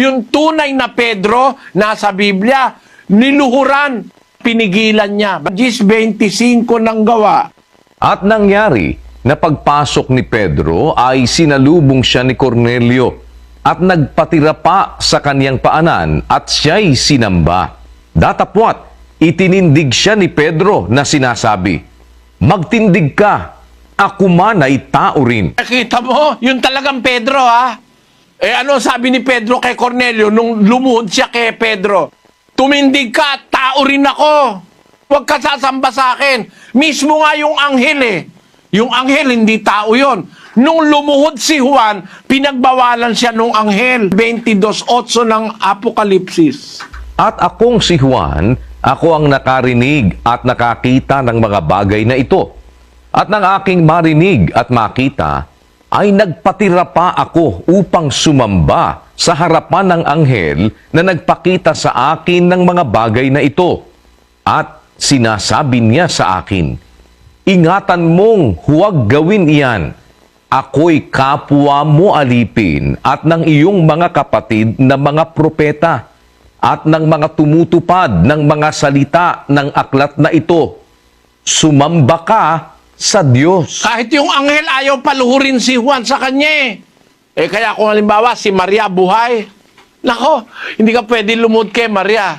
Yung tunay na Pedro, nasa Biblia, niluhuran, pinigilan niya. Gis 25 ng gawa. At nangyari na pagpasok ni Pedro ay sinalubong siya ni Cornelio at nagpatira pa sa kanyang paanan at siya'y sinamba. Datapwat, itinindig siya ni Pedro na sinasabi, Magtindig ka, ako man ay tao rin. Nakita mo, yun talagang Pedro ha. Eh ano sabi ni Pedro kay Cornelio nung lumuhod siya kay Pedro? Tumindig ka, tao rin ako. Huwag ka sasamba sa akin. Mismo nga yung anghel eh. Yung anghel, hindi tao yon. Nung lumuhod si Juan, pinagbawalan siya nung anghel. 22.8 ng Apokalipsis. At akong si Juan, ako ang nakarinig at nakakita ng mga bagay na ito. At ng aking marinig at makita, ay nagpatira pa ako upang sumamba sa harapan ng anghel na nagpakita sa akin ng mga bagay na ito. At sinasabi niya sa akin, Ingatan mong huwag gawin iyan. Ako'y kapwa mo alipin at ng iyong mga kapatid na mga propeta at ng mga tumutupad ng mga salita ng aklat na ito. Sumamba ka sa Diyos. Kahit yung anghel ayaw paluhurin si Juan sa kanya eh. Eh kaya kung halimbawa si Maria buhay, nako, hindi ka pwede lumod kay Maria.